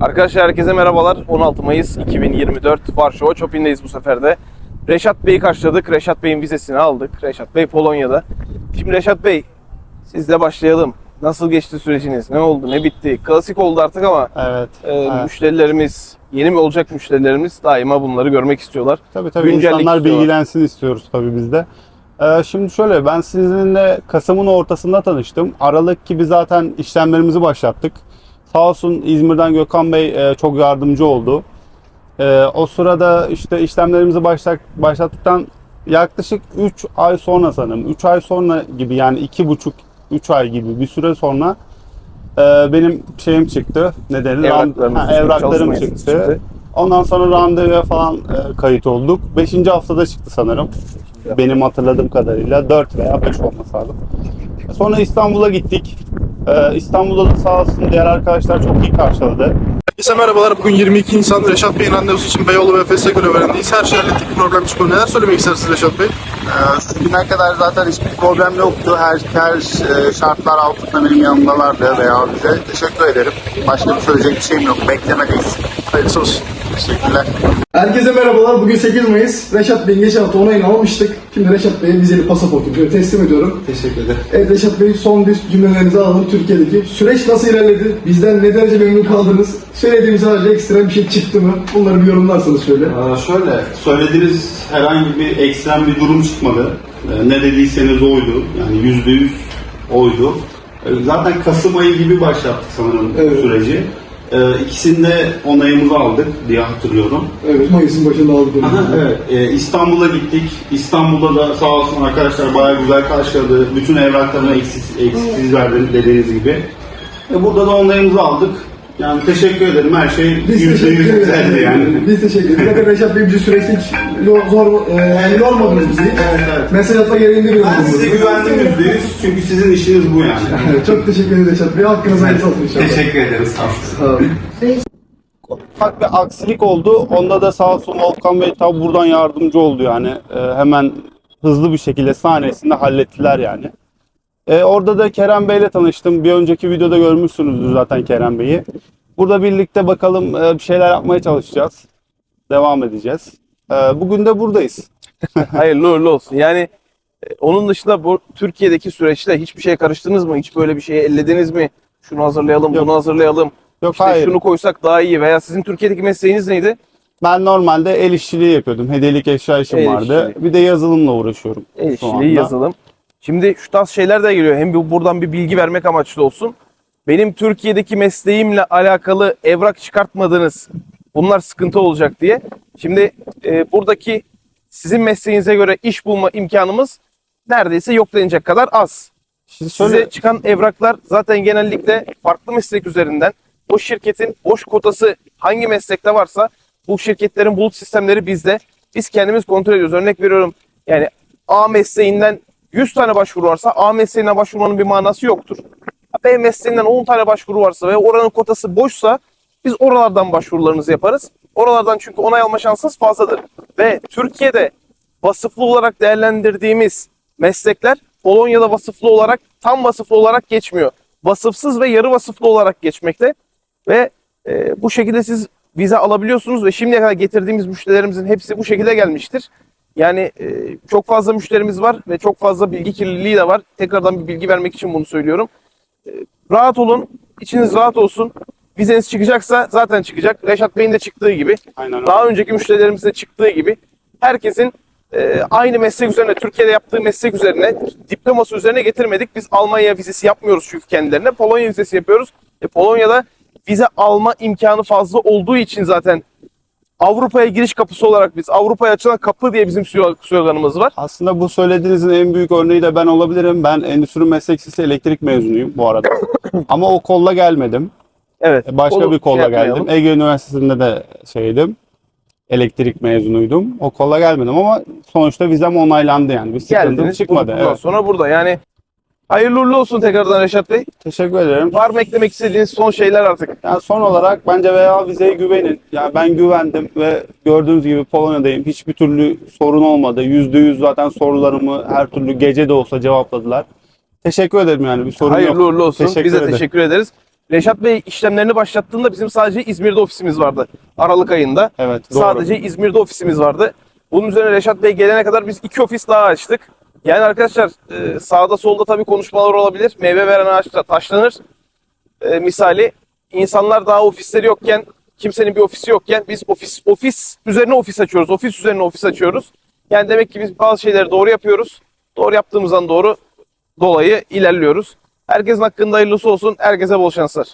Arkadaşlar herkese merhabalar. 16 Mayıs 2024 Varşova Chopin'deyiz bu sefer de. Reşat Bey'i karşıladık. Reşat Bey'in vizesini aldık. Reşat Bey Polonya'da. Şimdi Reşat Bey sizle başlayalım. Nasıl geçti süreciniz? Ne oldu? Ne bitti? Klasik oldu artık ama Evet. e, evet. müşterilerimiz, yeni mi olacak müşterilerimiz daima bunları görmek istiyorlar. Tabii tabii güncellik insanlar istiyorlar. bilgilensin istiyoruz tabii biz de. Ee, şimdi şöyle ben sizinle Kasım'ın ortasında tanıştım. Aralık gibi zaten işlemlerimizi başlattık. Sağ olsun İzmir'den Gökhan Bey e, çok yardımcı oldu. Ee, o sırada işte işlemlerimizi başlat, başlattıktan yaklaşık 3 ay sonra sanırım. 3 ay sonra gibi yani 2,5-3 ay gibi bir süre sonra e, benim şeyim çıktı. Ne denir? Evraklarımız Ha, evraklarım çıktı. çıktı. Ondan sonra randevuya falan e, kayıt olduk. Beşinci haftada çıktı sanırım. Benim hatırladığım kadarıyla 4 veya 5 olması lazım. Sonra İstanbul'a gittik. E, İstanbul'da da sağ olsun diğer arkadaşlar çok iyi karşıladı. Herkese merhabalar. Bugün 22 Nisan Reşat Bey'in randevusu için Beyoğlu ve Efes'e göre öğrendiyiz. Her şey hallettik. Problem çıkmadı. Neler söylemek istersiniz Reşat Bey? Ee, Bugüne kadar zaten hiçbir problem yoktu. Her, her e, şartlar altında benim yanımdalardı veya bize. Teşekkür ederim. Başka bir söyleyecek bir şeyim yok. Beklemedeyiz. Hayırlısı olsun. Teşekkürler. Herkese merhabalar. Bugün 8 Mayıs. Reşat Bey'in geçen hafta onayını almıştık. Şimdi Reşat Bey'e vizeli pasaportu diyor. Teslim ediyorum. Teşekkür ederim. Evet Reşat Bey son bir cümlelerinizi alalım Türkiye'deki. Süreç nasıl ilerledi? Bizden ne derece memnun kaldınız? Söylediğimiz halde ekstra bir şey çıktı mı? Bunları bir yorumlarsanız şöyle. Ee, Şöyle, söylediğiniz herhangi bir ekstrem bir durum çıkmadı. Ee, Ne dediyseniz oydu. Yani yüzde yüz oydu. Ee, Zaten Kasım ayı gibi başlattık sanırım Evet. süreci. Ee, İkisinde onayımızı aldık diye hatırlıyorum. Evet Mayıs'ın başında aldık. Aha, evet, Ee, İstanbul'a gittik. İstanbul'da da sağ olsun arkadaşlar bayağı güzel karşıladı. Bütün evraklarını eksiksiz, eksiksiz verdi dediğiniz gibi. Ee, Burada da onayımızı aldık. Yani teşekkür ederim. Her şey yüzde yüz ederiz. güzeldi yani. Biz teşekkür ederiz. Zaten Reşat Bey bizi süreçte hiç lo- zor, e, yormadınız bizi. Evet, evet. Mesaj atma gereğinde bir Ben size güvendim yüzde yüz çünkü sizin işiniz bu yani. Çok teşekkür ederim Reşat Bey. Hakkınızı hayırlısı olsun inşallah. Teşekkür ederim sağ olun. Sağ olun. Ufak bir aksilik oldu. Onda da sağ olsun Volkan Bey tabi buradan yardımcı oldu yani. E, hemen hızlı bir şekilde sahnesinde hallettiler yani. E, orada da Kerem Bey'le tanıştım. Bir önceki videoda görmüşsünüzdür zaten Kerem Bey'i. Burada birlikte bakalım e, bir şeyler yapmaya çalışacağız. Devam edeceğiz. E, bugün de buradayız. Hayırlı uğurlu olsun. Yani e, onun dışında bu Türkiye'deki süreçte hiçbir şeye karıştınız mı? Hiç böyle bir şeye ellediniz mi? Şunu hazırlayalım, Yok. bunu hazırlayalım. Yok İşte hayır. şunu koysak daha iyi veya sizin Türkiye'deki mesleğiniz neydi? Ben normalde el işçiliği yapıyordum. Hediyelik eşya işim El vardı. işçiliği. Bir de yazılımla uğraşıyorum. El şu işçiliği, anda. yazılım. Şimdi şu tarz şeyler de geliyor. Hem bu- buradan bir bilgi vermek amaçlı olsun. Benim Türkiye'deki mesleğimle alakalı evrak çıkartmadınız. Bunlar sıkıntı olacak diye. Şimdi e, buradaki sizin mesleğinize göre iş bulma imkanımız neredeyse yok denecek kadar az. Şimdi Size şöyle, çıkan evraklar zaten genellikle farklı meslek üzerinden o şirketin boş kotası hangi meslekte varsa bu şirketlerin bulut sistemleri bizde. Biz kendimiz kontrol ediyoruz. Örnek veriyorum yani A mesleğinden 100 tane başvuru varsa A mesleğine başvurmanın bir manası yoktur. B mesleğinden 10 tane başvuru varsa ve oranın kotası boşsa biz oralardan başvurularınızı yaparız. Oralardan çünkü onay alma şansınız fazladır. Ve Türkiye'de vasıflı olarak değerlendirdiğimiz meslekler Polonya'da vasıflı olarak tam vasıflı olarak geçmiyor. Vasıfsız ve yarı vasıflı olarak geçmekte ve e, bu şekilde siz vize alabiliyorsunuz ve şimdiye kadar getirdiğimiz müşterilerimizin hepsi bu şekilde gelmiştir. Yani e, çok fazla müşterimiz var ve çok fazla bilgi kirliliği de var. Tekrardan bir bilgi vermek için bunu söylüyorum. E, rahat olun, içiniz rahat olsun. Vizeniz çıkacaksa zaten çıkacak. Reşat Bey'in de çıktığı gibi. Aynen. Daha önceki müşterilerimizin de çıktığı gibi herkesin e, aynı meslek üzerine, Türkiye'de yaptığı meslek üzerine, diploması üzerine getirmedik. Biz Almanya vizesi yapmıyoruz çünkü kendilerine. Polonya vizesi yapıyoruz. E, Polonya'da vize alma imkanı fazla olduğu için zaten Avrupa'ya giriş kapısı olarak biz Avrupa'ya açılan kapı diye bizim sloganımız var. aslında bu söylediğinizin en büyük örneği de ben olabilirim. Ben Endüstri Meslek Lisesi elektrik mezunuyum bu arada. Ama o kolla gelmedim. Evet. Başka onu bir kolla şey yapmayalım. geldim. Ege Üniversitesi'nde de şeydim. Elektrik mezunuydum. O kolla gelmedim ama sonuçta vizem onaylandı yani. Bir sıkıntı Geldiniz. çıkmadı. Bundan Evet. sonra burada yani hayırlı uğurlu olsun tekrardan Reşat Bey. Teşekkür ederim. Var mı eklemek istediğiniz son şeyler artık? Yani son olarak bence veya vizeye güvenin. Yani ben güvendim ve gördüğünüz gibi Polonya'dayım. Hiçbir türlü sorun olmadı. Yüzde yüz zaten sorularımı her türlü gece de olsa cevapladılar. Teşekkür ederim yani bir sorun Hayırlı yok. uğurlu olsun. Teşekkür Biz de ederim. teşekkür ederiz. Reşat Bey işlemlerini başlattığında bizim sadece İzmir'de ofisimiz vardı. Aralık ayında. Evet, doğru. Sadece İzmir'de ofisimiz vardı. Bunun üzerine Reşat Bey gelene kadar biz iki ofis daha açtık. Yani arkadaşlar e, sağda solda tabii konuşmalar olabilir. Meyve veren ağaçlar taşlanır. E, misali insanlar daha ofisleri yokken, kimsenin bir ofisi yokken biz ofis ofis üzerine ofis açıyoruz. Ofis üzerine ofis açıyoruz. Yani demek ki biz bazı şeyleri doğru yapıyoruz. Doğru yaptığımızdan doğru dolayı ilerliyoruz. Herkesin hakkında hayırlısı olsun. Herkese bol şanslar.